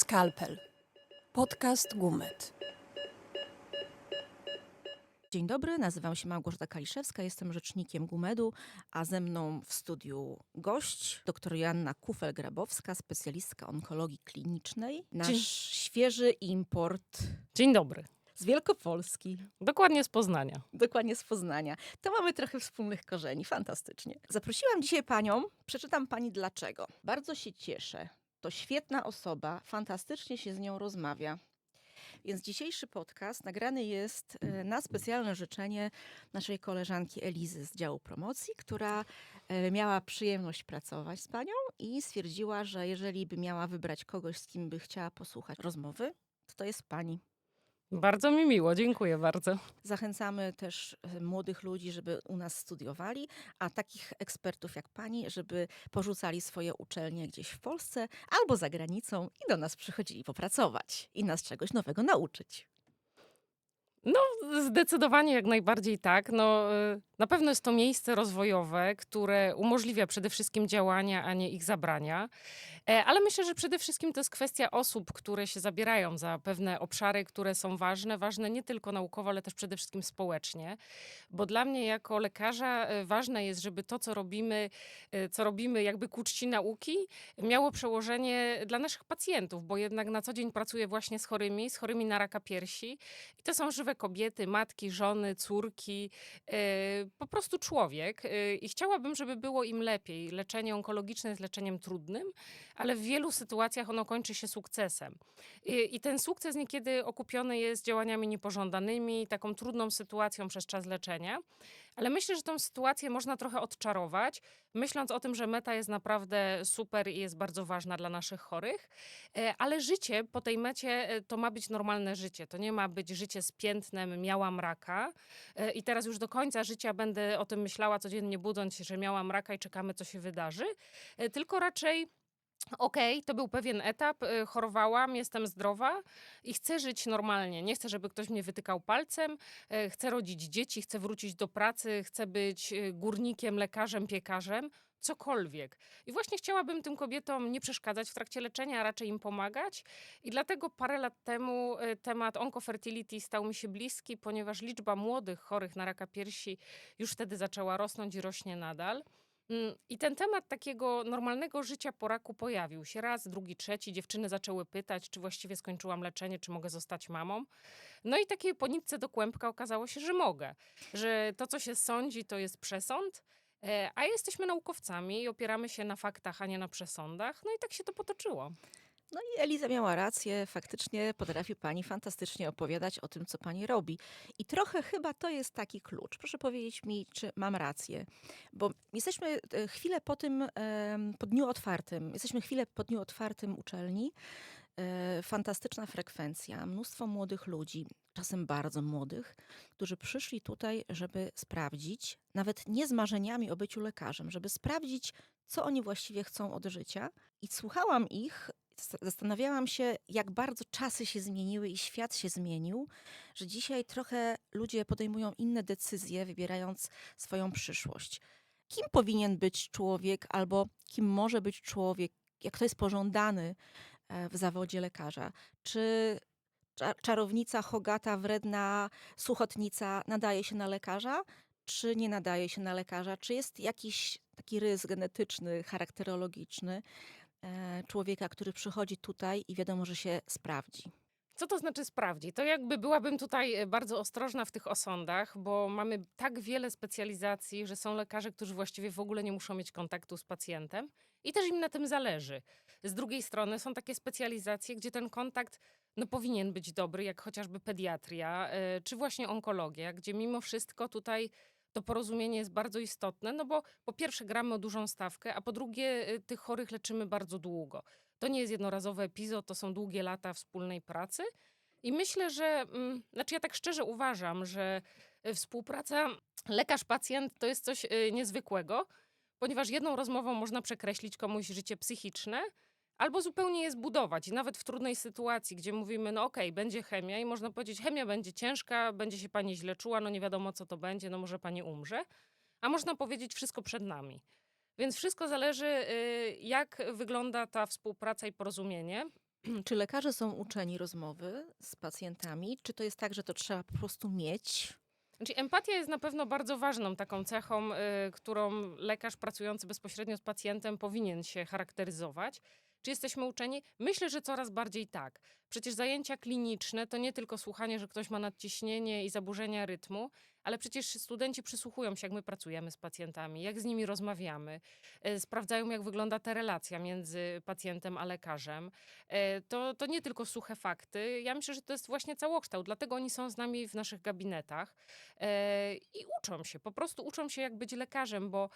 Skalpel. Podcast Gumet. Dzień dobry, nazywam się Małgorzata Kaliszewska, jestem rzecznikiem GUMED-u, a ze mną w studiu gość, dr Joanna Kufel-Grabowska, specjalistka onkologii klinicznej. Nasz Dzień- świeży import Dzień dobry. z Wielkopolski, Dokładnie z Poznania. dokładnie z Poznania. To mamy trochę wspólnych korzeni, fantastycznie. Zaprosiłam dzisiaj panią, przeczytam pani dlaczego. Bardzo się cieszę. To świetna osoba, fantastycznie się z nią rozmawia. Więc dzisiejszy podcast nagrany jest e, na specjalne życzenie naszej koleżanki Elizy z działu promocji, która e, miała przyjemność pracować z panią i stwierdziła, że jeżeli by miała wybrać kogoś, z kim by chciała posłuchać rozmowy, to to jest pani. Bardzo mi miło, dziękuję bardzo. Zachęcamy też e, młodych ludzi, żeby u nas studiowali, a takich ekspertów jak pani, żeby porzucali swoje uczelnie gdzieś w Polsce albo za granicą i do nas przychodzili popracować i nas czegoś nowego nauczyć. No, zdecydowanie jak najbardziej tak. No, y, na pewno jest to miejsce rozwojowe, które umożliwia przede wszystkim działania, a nie ich zabrania. E, Ale myślę, że przede wszystkim to jest kwestia osób, które się zabierają za pewne obszary, które są ważne, ważne nie tylko naukowo, ale też przede wszystkim społecznie. Bo dla mnie jako lekarza e, ważne jest, żeby to, co robimy, e, co robimy jakby ku czci nauki, miało przełożenie dla naszych pacjentów, bo jednak na co dzień pracuję właśnie z chorymi, z chorymi na raka piersi. I to są żywe kobiety, matki, żony, córki, po prostu człowiek. E, I chciałabym, żeby było im lepiej. Leczenie onkologiczne jest leczeniem trudnym, ale w wielu sytuacjach ono kończy się sukcesem. I, i ten sukces niekiedy okupiony jest działaniami niepożądanymi, taką trudną sytuacją przez czas leczenia. Ale myślę, że tą sytuację można trochę odczarować, myśląc o tym, że meta jest naprawdę super i jest bardzo ważna dla naszych chorych. E, Ale życie po tej mecie e, to ma być normalne życie. To nie ma być życie z piętnem, miałam raka e, i teraz już do końca życia będę o tym myślała codziennie budząc się, że miałam raka i czekamy, co się wydarzy. Tylko raczej. Okej, to był pewien etap, y, chorowałam, jestem zdrowa i chcę żyć normalnie. Nie chcę, żeby ktoś mnie wytykał palcem, e, chcę rodzić dzieci, chcę wrócić do pracy, chcę być y, górnikiem, lekarzem, piekarzem, cokolwiek. I właśnie chciałabym tym kobietom nie przeszkadzać w trakcie leczenia, a raczej im pomagać. I dlatego parę lat temu y, temat oncofertility stał mi się bliski, ponieważ liczba młodych chorych na raka piersi już wtedy zaczęła rosnąć i rośnie nadal. Mm, I ten temat takiego normalnego życia po raku pojawił się raz, drugi, trzeci. Dziewczyny zaczęły pytać, czy właściwie skończyłam leczenie, czy mogę zostać mamą. No i takie po nitce do kłębka okazało się, że mogę. Że to, co się sądzi, to jest przesąd, e, a jesteśmy naukowcami i opieramy się na faktach, a nie na przesądach. No i tak się to potoczyło. No i Eliza miała rację, faktycznie potrafi pani fantastycznie opowiadać o tym, co pani robi. I trochę chyba to jest taki klucz. Proszę powiedzieć mi, czy mam rację. Bo jesteśmy e, chwilę po tym, po dniu otwartym, jesteśmy chwilę po dniu otwartym uczelni. E, Fantastyczna frekwencja, mnóstwo młodych ludzi, czasem bardzo młodych, którzy przyszli tutaj, żeby sprawdzić, nawet nie z marzeniami o byciu lekarzem, żeby sprawdzić, co oni właściwie chcą od życia. I słuchałam ich, zastanawiałam się, jak bardzo czasy się zmieniły i świat się zmienił, że dzisiaj trochę ludzie podejmują inne decyzje, wybierając swoją przyszłość. Kim powinien być człowiek, albo kim może być człowiek, jak to jest pożądany e, w zawodzie lekarza? Czy cza- czarownica, hogata, wredna suchotnica nadaje się na lekarza? Czy nie nadaje się na lekarza? Czy jest jakiś taki rys genetyczny, charakterologiczny człowieka, który przychodzi tutaj i wiadomo, że się sprawdzi? Co to znaczy sprawdzi? To jakby byłabym tutaj e, bardzo ostrożna w tych osądach, bo mamy tak wiele specjalizacji, że są lekarze, którzy właściwie w ogóle nie muszą mieć kontaktu z pacjentem i też im na tym zależy. Z drugiej strony są takie specjalizacje, gdzie ten kontakt no, powinien być dobry, jak chociażby pediatria e, czy właśnie onkologia, gdzie mimo wszystko tutaj to porozumienie jest bardzo istotne, no bo po pierwsze gramy o dużą stawkę, a po drugie e, tych chorych leczymy bardzo długo. To nie jest jednorazowy epizod, to są długie lata wspólnej pracy. I myślę, że, mm, znaczy ja tak szczerze uważam, że y, współpraca lekarz-pacjent to jest coś y, niezwykłego, ponieważ jedną rozmową można przekreślić komuś życie psychiczne, albo zupełnie je zbudować. I nawet w trudnej sytuacji, gdzie mówimy, no okej, będzie chemia i można powiedzieć, chemia będzie ciężka, będzie się pani źle czuła, no nie wiadomo co to będzie, no może pani umrze. A można powiedzieć, wszystko przed nami. Więc wszystko zależy, y, jak wygląda ta współpraca i porozumienie. Czy lekarze są uczeni rozmowy z pacjentami? Czy to jest tak, że to trzeba po prostu mieć? Znaczy, empatia jest na pewno bardzo ważną taką cechą, y, którą lekarz pracujący bezpośrednio z pacjentem powinien się charakteryzować. Czy jesteśmy uczeni? Myślę, że coraz bardziej tak. Przecież zajęcia kliniczne to nie tylko słuchanie, że ktoś ma nadciśnienie i zaburzenia rytmu, ale przecież studenci przysłuchują się, jak my pracujemy z pacjentami, jak z nimi rozmawiamy, e, sprawdzają, jak wygląda ta relacja między pacjentem a lekarzem. E, To, to nie tylko suche fakty. Ja myślę, że to jest właśnie całokształt, dlatego oni są z nami w naszych gabinetach e, i uczą się, po prostu uczą się, jak być lekarzem, bo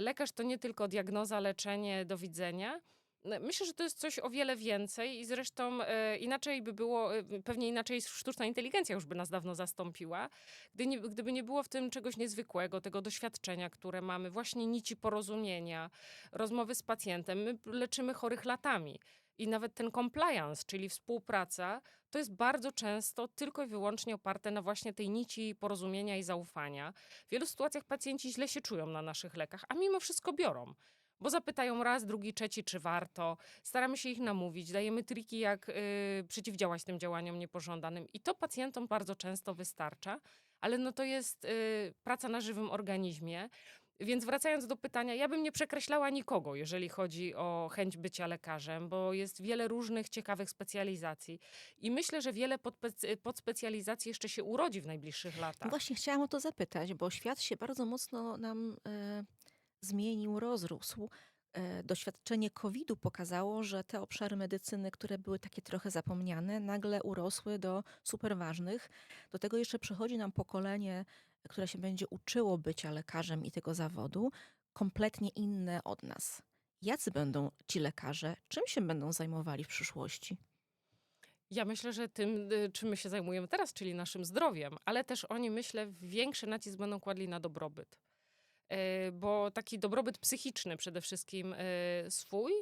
lekarz to nie tylko diagnoza, leczenie, do widzenia. No, Myślę, że to jest coś o wiele więcej i zresztą e, inaczej by było, e, pewnie inaczej sztuczna inteligencja już by nas dawno zastąpiła, gdy nie, gdyby nie było w tym czegoś niezwykłego, tego doświadczenia, które mamy, właśnie nici porozumienia, rozmowy z pacjentem. My leczymy chorych latami. I nawet ten compliance, czyli współpraca, to jest bardzo często tylko i wyłącznie oparte na właśnie tej nici porozumienia i zaufania. W wielu sytuacjach pacjenci źle się czują na naszych lekach, a mimo wszystko biorą. Bo zapytają raz, drugi, trzeci, czy warto. Staramy się ich namówić, dajemy triki, jak y, przeciwdziałać tym działaniom niepożądanym. I to pacjentom bardzo często wystarcza, ale no to jest y, praca na żywym organizmie. Więc wracając do pytania, ja bym nie przekreślała nikogo, jeżeli chodzi o chęć bycia lekarzem, bo jest wiele różnych ciekawych specjalizacji. I myślę, że wiele podspecjalizacji jeszcze się urodzi w najbliższych latach. właśnie chciałam o to zapytać, bo świat się bardzo mocno nam e, zmienił, rozrósł. E, doświadczenie COVID-u pokazało, że te obszary medycyny, które były takie trochę zapomniane, nagle urosły do super ważnych. Do tego jeszcze przychodzi nam pokolenie, które się będzie uczyło bycia lekarzem i tego zawodu, kompletnie inne od nas. Jacy będą ci lekarze? Czym się będą zajmowali w przyszłości? Ja myślę, że tym, y, czym my się zajmujemy teraz, czyli naszym zdrowiem, ale też oni, myślę, większy nacisk będą kładli na dobrobyt. E, Bo taki dobrobyt psychiczny przede wszystkim e, swój,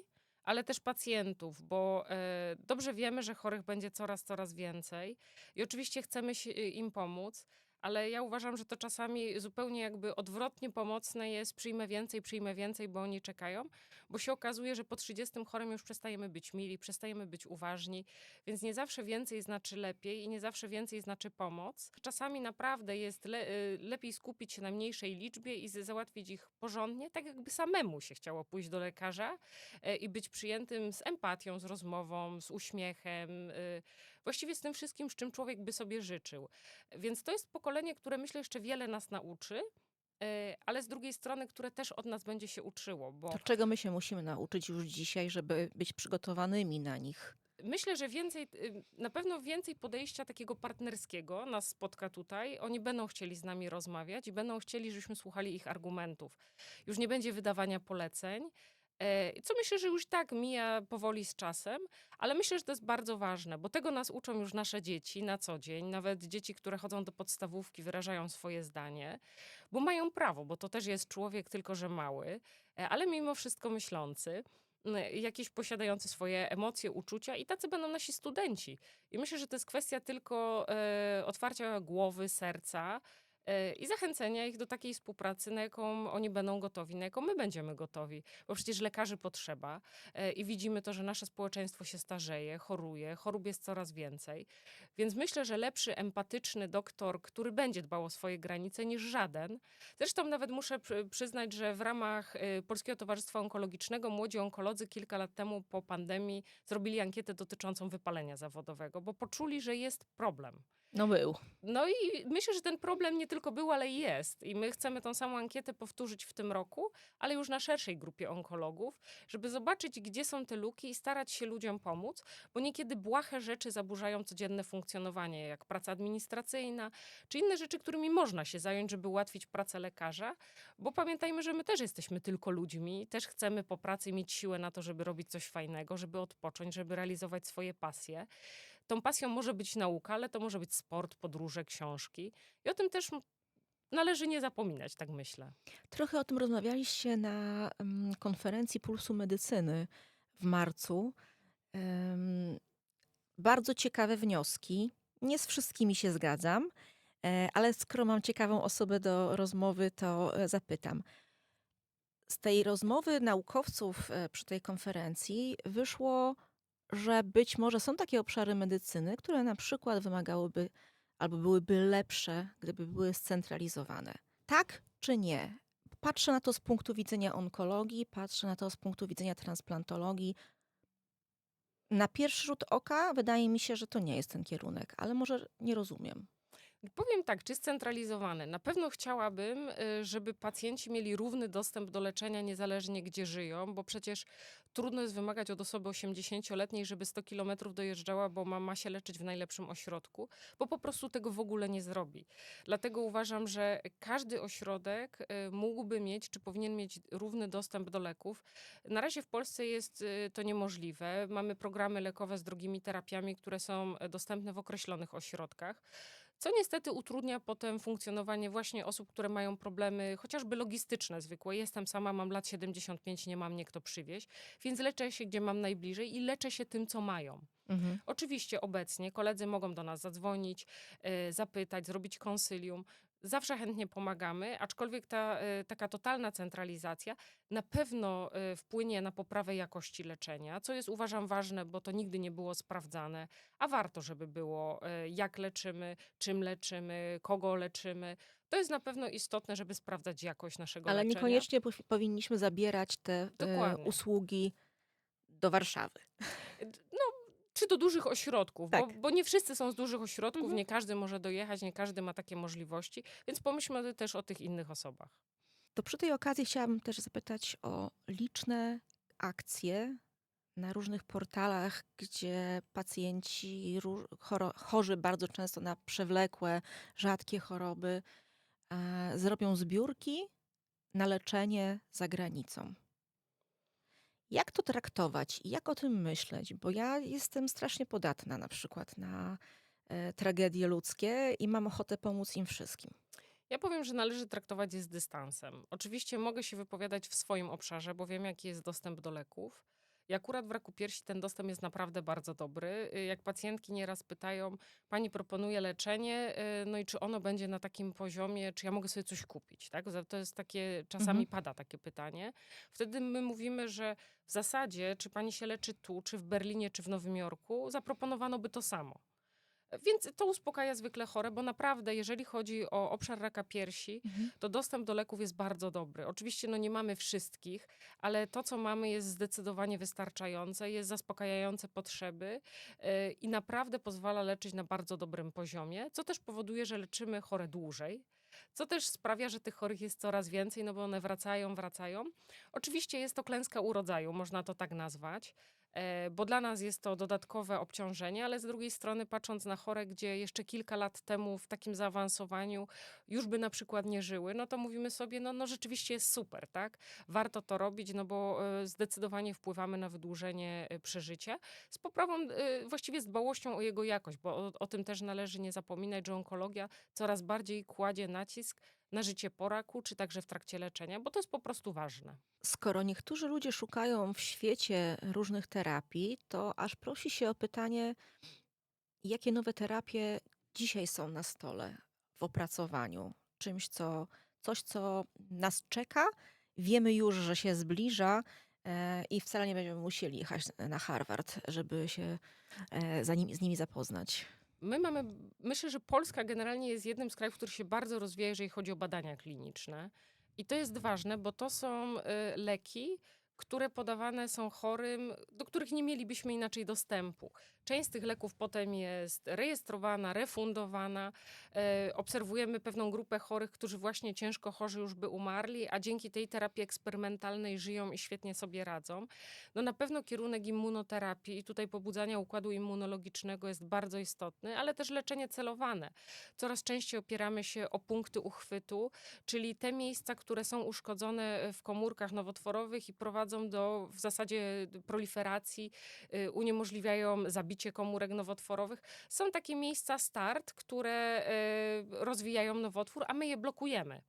ale też pacjentów, bo e, dobrze wiemy, że chorych będzie coraz, coraz więcej i oczywiście chcemy y, im pomóc, ale ja uważam, że to czasami zupełnie jakby odwrotnie pomocne jest przyjmę więcej, przyjmę więcej, bo oni czekają, bo się okazuje, że po 30 chorym już przestajemy być mili, przestajemy być uważni, więc nie zawsze więcej znaczy lepiej i nie zawsze więcej znaczy pomoc. Czasami naprawdę jest le, y, lepiej skupić się na mniejszej liczbie i załatwić ich porządnie, tak jakby samemu się chciało pójść do lekarza e, i być przyjętym z empatią, z rozmową, z uśmiechem, y, właściwie z tym wszystkim, z czym człowiek by sobie życzył. Więc to jest pokolenie, które myślę jeszcze wiele nas nauczy, e, ale z drugiej strony, które też od nas będzie się uczyło, bo To czego my się musimy nauczyć już dzisiaj, żeby być przygotowanymi na nich? Myślę, że więcej, y, na pewno więcej podejścia takiego partnerskiego nas spotka tutaj. Oni będą chcieli z nami rozmawiać i będą chcieli, żebyśmy słuchali ich argumentów. Już nie będzie wydawania poleceń. E, Co myślę, że już tak mija powoli z czasem, ale myślę, że to jest bardzo ważne, bo tego nas uczą już nasze dzieci na co dzień. Nawet dzieci, które chodzą do podstawówki, wyrażają swoje zdanie, bo mają prawo, bo to też jest człowiek, tylko że mały, e, ale mimo wszystko myślący jakieś posiadający swoje emocje, uczucia i tacy będą nasi studenci. I myślę, że to jest kwestia tylko e, otwarcia głowy, serca i zachęcenia ich do takiej współpracy, na jaką oni będą gotowi, na jaką my będziemy gotowi. Bo przecież lekarzy potrzeba e, i widzimy to, że nasze społeczeństwo się starzeje, choruje, chorób jest coraz więcej. Więc myślę, że lepszy, empatyczny doktor, który będzie dbał o swoje granice niż żaden. Zresztą nawet muszę przy- przyznać, że w ramach y, Polskiego Towarzystwa Onkologicznego młodzi onkolodzy kilka lat temu po pandemii zrobili ankietę dotyczącą wypalenia zawodowego, bo poczuli, że jest problem. No był. No i myślę, że ten problem nie tylko był, ale jest. I my chcemy tą samą ankietę powtórzyć w tym roku, ale już na szerszej grupie onkologów, żeby zobaczyć, gdzie są te luki i starać się ludziom pomóc, bo niekiedy błahe rzeczy zaburzają codzienne funkcjonowanie, jak praca administracyjna, czy inne rzeczy, którymi można się zająć, żeby ułatwić pracę lekarza, bo pamiętajmy, że my też jesteśmy tylko ludźmi, też chcemy po pracy mieć siłę na to, żeby robić coś fajnego, żeby odpocząć, żeby realizować swoje pasje. Tą pasją może być nauka, ale to może być sport, podróże, książki. I o tym też należy nie zapominać, tak myślę. Trochę o tym rozmawialiście na em, konferencji Pulsu Medycyny w marcu. Bardzo ciekawe wnioski. Nie z wszystkimi się zgadzam, e, ale skoro mam ciekawą osobę do rozmowy, to e, zapytam. Z tej rozmowy naukowców e, przy tej konferencji wyszło że być może są takie obszary medycyny, które na przykład wymagałyby albo byłyby lepsze, gdyby były scentralizowane. Tak czy nie? Patrzę na to z punktu widzenia onkologii, patrzę na to z punktu widzenia transplantologii. Na pierwszy rzut oka wydaje mi się, że to nie jest ten kierunek, ale może nie rozumiem. Powiem tak, czy scentralizowane? Na pewno chciałabym, y, żeby pacjenci mieli równy dostęp do leczenia niezależnie gdzie żyją, bo przecież trudno jest wymagać od osoby 80-letniej, żeby 100 kilometrów dojeżdżała, bo ma, ma się leczyć w najlepszym ośrodku, bo po prostu tego w ogóle nie zrobi. Dlatego uważam, że każdy ośrodek y, mógłby mieć, czy powinien mieć równy dostęp do leków. Na razie w Polsce jest y, to niemożliwe. Mamy programy lekowe z drogimi terapiami, które są e, dostępne w określonych ośrodkach co niestety utrudnia potem funkcjonowanie właśnie osób, które mają problemy chociażby logistyczne zwykłe. Jestem sama, mam lat 75, nie mam mnie kto przywieźć, więc leczę się, gdzie mam najbliżej i leczę się tym, co mają. Mhm. Oczywiście obecnie koledzy mogą do nas zadzwonić, y, zapytać, zrobić konsylium. Zawsze chętnie pomagamy, aczkolwiek ta y, taka totalna centralizacja na pewno y, wpłynie na poprawę jakości leczenia, co jest uważam ważne, bo to nigdy nie było sprawdzane, a warto, żeby było, y, jak leczymy, czym leczymy, kogo leczymy. To jest na pewno istotne, żeby sprawdzać jakość naszego Ale leczenia. niekoniecznie powi- powinniśmy zabierać te e, Dokładnie. usługi do Warszawy. Czy do dużych ośrodków, bo, Tak. bo nie wszyscy są z dużych ośrodków, Mhm. nie każdy może dojechać, nie każdy ma takie możliwości, więc pomyślmy też o tych innych osobach. To przy tej okazji chciałabym też zapytać o liczne akcje na różnych portalach, gdzie pacjenci chorzy bardzo często na przewlekłe, rzadkie choroby zrobią zbiórki na leczenie za granicą. Jak to traktować i jak o tym myśleć? Bo ja jestem strasznie podatna na przykład na e, tragedie ludzkie i mam ochotę pomóc im wszystkim. Ja powiem, że należy traktować je z dystansem. Oczywiście mogę się wypowiadać w swoim obszarze, bo wiem, jaki jest dostęp do leków. I akurat w raku piersi ten dostęp jest naprawdę bardzo dobry. Y, Jak pacjentki nieraz pytają, pani proponuje leczenie, y, no i czy ono będzie na takim poziomie, czy ja mogę sobie coś kupić, tak? To jest takie, czasami Mhm. pada takie pytanie. Wtedy my mówimy, że w zasadzie, czy pani się leczy tu, czy w Berlinie, czy w Nowym Jorku, zaproponowano by to samo. Więc to uspokaja zwykle chore, bo naprawdę, jeżeli chodzi o obszar raka piersi, to dostęp do leków jest bardzo dobry. Oczywiście no nie mamy wszystkich, ale to, co mamy, jest zdecydowanie wystarczające, jest zaspokajające potrzeby yy, i naprawdę pozwala leczyć na bardzo dobrym poziomie, co też powoduje, że leczymy chore dłużej. Co też sprawia, że tych chorych jest coraz więcej, no bo one wracają, wracają. Oczywiście jest to klęska urodzaju, można to tak nazwać, bo dla nas jest to dodatkowe obciążenie, ale z drugiej strony, patrząc na chore, gdzie jeszcze kilka lat temu w takim zaawansowaniu już by na przykład nie żyły, no to mówimy sobie, no, no rzeczywiście jest super, tak? Warto to robić, no bo e, zdecydowanie wpływamy na wydłużenie e, przeżycia z poprawą, e, właściwie z dbałością o jego jakość, bo o, o tym też należy nie zapominać, że onkologia coraz bardziej kładzie nacisk na życie po raku, czy także w trakcie leczenia, bo to jest po prostu ważne. Skoro niektórzy ludzie szukają w świecie różnych terapii, to aż prosi się o pytanie, jakie nowe terapie dzisiaj są na stole w opracowaniu? Czymś, co, coś, co nas czeka, wiemy już, że się zbliża e, i wcale nie będziemy musieli jechać na Harvard, żeby się e, za nimi, z nimi zapoznać. My mamy, myślę, że Polska generalnie jest jednym z krajów, który się bardzo rozwija, jeżeli chodzi o badania kliniczne. I to jest ważne, bo to są y, leki, które podawane są chorym, do których nie mielibyśmy inaczej dostępu. Część z tych leków potem jest rejestrowana, refundowana. E, obserwujemy pewną grupę chorych, którzy właśnie ciężko chorzy już by umarli, a dzięki tej terapii eksperymentalnej żyją i świetnie sobie radzą. No na pewno kierunek immunoterapii i tutaj pobudzania układu immunologicznego jest bardzo istotny, ale też leczenie celowane. Coraz częściej opieramy się o punkty uchwytu, czyli te miejsca, które są uszkodzone w komórkach nowotworowych i prowadzą do w zasadzie proliferacji, y, uniemożliwiają zabicie komórek nowotworowych. Są takie miejsca start, które y, rozwijają nowotwór, a my je blokujemy.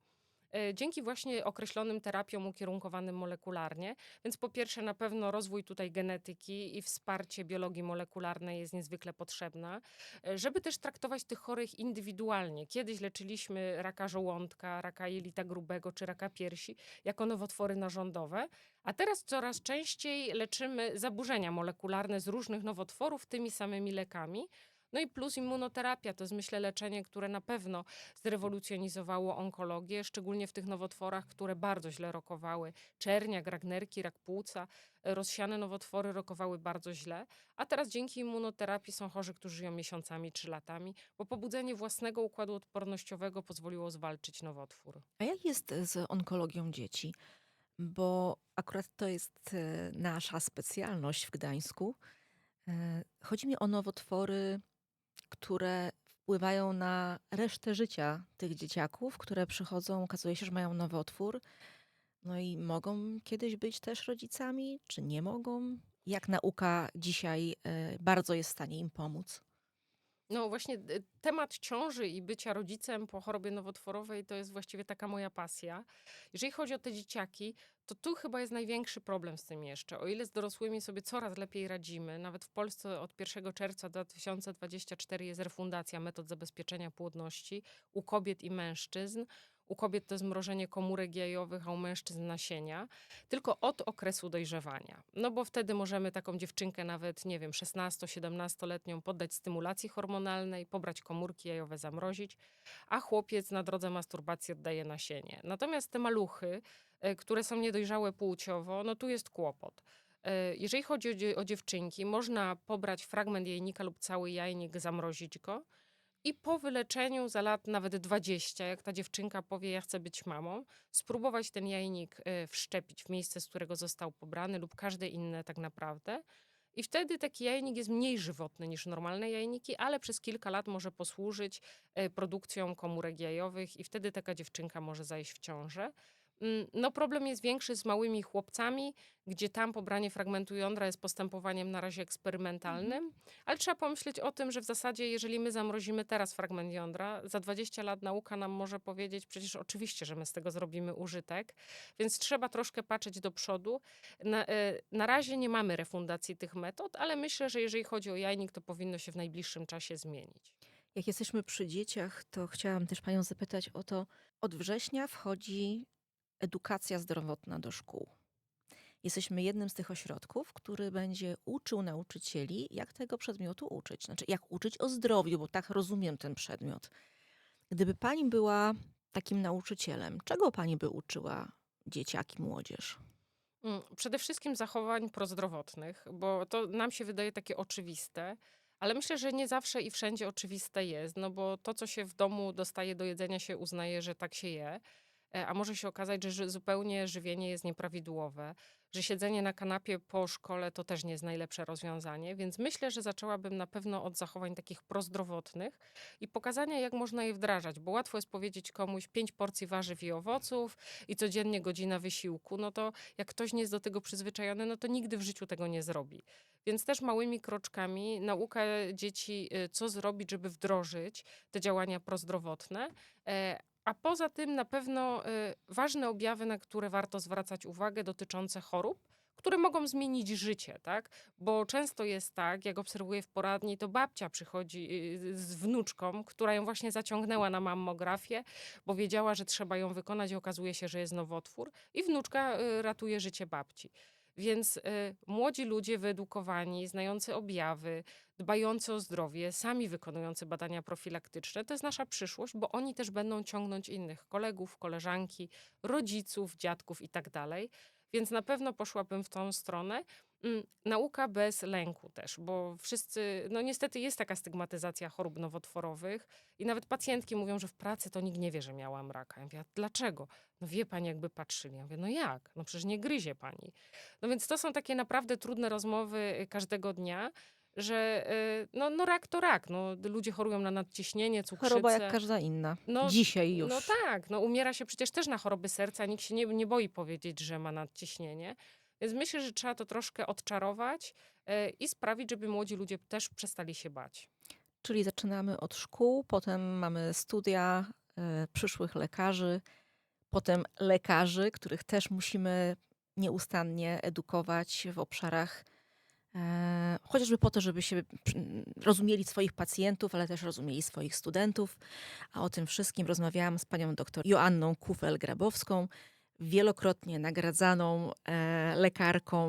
E, dzięki właśnie określonym terapiom ukierunkowanym molekularnie. Więc po pierwsze na pewno rozwój tutaj genetyki i wsparcie biologii molekularnej jest niezwykle potrzebna, e, żeby też traktować tych chorych indywidualnie. Kiedyś leczyliśmy raka żołądka, raka jelita grubego czy raka piersi jako nowotwory narządowe, a teraz coraz częściej leczymy zaburzenia molekularne z różnych nowotworów tymi samymi lekami. No i plus immunoterapia to jest myślę leczenie, które na pewno zrewolucjonizowało onkologię, szczególnie w tych nowotworach, które bardzo źle rokowały. Czerniak, rak nerki, rak płuca, e, rozsiane nowotwory rokowały bardzo źle, a teraz dzięki immunoterapii są chorzy, którzy żyją miesiącami czy latami, bo pobudzenie własnego układu odpornościowego pozwoliło zwalczyć nowotwór. A jak jest z onkologią dzieci? Bo akurat to jest e, nasza specjalność w Gdańsku. E, Chodzi mi o nowotwory, które wpływają na resztę życia tych dzieciaków, które przychodzą, okazuje się, że mają nowotwór. No i mogą kiedyś być też rodzicami, czy nie mogą? Jak nauka dzisiaj e, bardzo jest w stanie im pomóc? No właśnie temat ciąży i bycia rodzicem po chorobie nowotworowej to jest właściwie taka moja pasja. Jeżeli chodzi o te dzieciaki, to tu chyba jest największy problem z tym jeszcze. O ile z dorosłymi sobie coraz lepiej radzimy, nawet w Polsce od 1 czerwca 2024 jest refundacja metod zabezpieczenia płodności u kobiet i mężczyzn. U kobiet to jest mrożenie komórek jajowych, a u mężczyzn nasienia, tylko od okresu dojrzewania. No bo wtedy możemy taką dziewczynkę nawet, nie wiem, 16-17-letnią poddać stymulacji hormonalnej, pobrać komórki jajowe, zamrozić, a chłopiec na drodze masturbacji oddaje nasienie. Natomiast te maluchy, e, które są niedojrzałe płciowo, no tu jest kłopot. E, Jeżeli chodzi o, dzie- o dziewczynki, można pobrać fragment jajnika lub cały jajnik, zamrozić go i po wyleczeniu za lat nawet 20, jak ta dziewczynka powie, ja chcę być mamą, spróbować ten jajnik e, wszczepić w miejsce, z którego został pobrany lub każde inne tak naprawdę. I wtedy taki jajnik jest mniej żywotny niż normalne jajniki, ale przez kilka lat może posłużyć e, produkcją komórek jajowych i wtedy taka dziewczynka może zajść w ciążę. Mm, No problem jest większy z małymi chłopcami, gdzie tam pobranie fragmentu jądra jest postępowaniem na razie eksperymentalnym, ale trzeba pomyśleć o tym, że w zasadzie jeżeli my zamrozimy teraz fragment jądra, za 20 lat nauka nam może powiedzieć, przecież oczywiście, że my z tego zrobimy użytek, więc trzeba troszkę patrzeć do przodu. Na, e, na razie nie mamy refundacji tych metod, ale myślę, że jeżeli chodzi o jajnik, to powinno się w najbliższym czasie zmienić. Jak jesteśmy przy dzieciach, to chciałam też Panią zapytać o to. Od września wchodzi edukacja zdrowotna do szkół. Jesteśmy jednym z tych ośrodków, który będzie uczył nauczycieli, jak tego przedmiotu uczyć. Znaczy, jak uczyć o zdrowiu, bo tak rozumiem ten przedmiot. Gdyby Pani była takim nauczycielem, czego Pani by uczyła dzieciaki, młodzież? Mm, Przede wszystkim zachowań prozdrowotnych, bo to nam się wydaje takie oczywiste, ale myślę, że nie zawsze i wszędzie oczywiste jest, no bo to, co się w domu dostaje do jedzenia, się uznaje, że tak się je, a może się okazać, że zupełnie żywienie jest nieprawidłowe, że siedzenie na kanapie po szkole to też nie jest najlepsze rozwiązanie, więc myślę, że zaczęłabym na pewno od zachowań takich prozdrowotnych i pokazania, jak można je wdrażać, bo łatwo jest powiedzieć komuś pięć porcji warzyw i owoców i codziennie godzina wysiłku, no to jak ktoś nie jest do tego przyzwyczajony, no to nigdy w życiu tego nie zrobi. Więc też małymi kroczkami nauka dzieci, y, co zrobić, żeby wdrożyć te działania prozdrowotne. A poza tym na pewno y, ważne objawy, na które warto zwracać uwagę, dotyczące chorób, które mogą zmienić życie, tak? Bo często jest tak, jak obserwuję w poradni, to babcia przychodzi y, z wnuczką, która ją właśnie zaciągnęła na mammografię, bo wiedziała, że trzeba ją wykonać i okazuje się, że jest nowotwór i wnuczka y, ratuje życie babci. Więc y, młodzi ludzie wyedukowani, znający objawy, dbający o zdrowie, sami wykonujący badania profilaktyczne, to jest nasza przyszłość, bo oni też będą ciągnąć innych kolegów, koleżanki, rodziców, dziadków i tak dalej. Więc na pewno poszłabym w tą stronę. Mm, Nauka bez lęku też, bo wszyscy, no niestety jest taka stygmatyzacja chorób nowotworowych i nawet pacjentki mówią, że w pracy to nikt nie wie, że miałam raka. Ja mówię, "A dlaczego? No wie pani, jakby patrzyli. Ja mówię, no jak? No przecież nie gryzie pani. No więc to są takie naprawdę trudne rozmowy y, każdego dnia, że y, no, no rak to rak. No, ludzie chorują na nadciśnienie, cukrzycę. Choroba jak każda inna. No, Dzisiaj już. No tak, no umiera się przecież też na choroby serca, nikt się nie, nie boi powiedzieć, że ma nadciśnienie. Więc myślę, że trzeba to troszkę odczarować e, i sprawić, żeby młodzi ludzie też przestali się bać. Czyli zaczynamy od szkół, potem mamy studia przyszłych lekarzy. Potem lekarzy, których też musimy nieustannie edukować w obszarach e, chociażby po to, żeby się rozumieli swoich pacjentów, ale też rozumieli swoich studentów. A o tym wszystkim rozmawiałam z panią dr Joanną Kufel-Grabowską, wielokrotnie nagradzaną e, lekarką,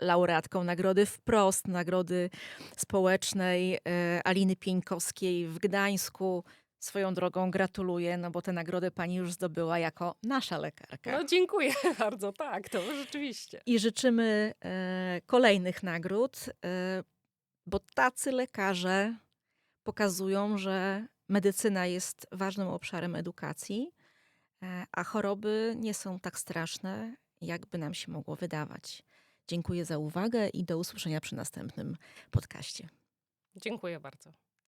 laureatką nagrody Wprost, nagrody społecznej e, Aliny Pieńkowskiej w Gdańsku. Swoją drogą gratuluję, no bo tę nagrodę pani już zdobyła jako nasza lekarka. No dziękuję bardzo, tak, to rzeczywiście. I życzymy e, kolejnych nagród, e, bo tacy lekarze pokazują, że medycyna jest ważnym obszarem edukacji, e, a choroby nie są tak straszne, jakby nam się mogło wydawać. Dziękuję za uwagę i do usłyszenia przy następnym podcaście. Dziękuję bardzo.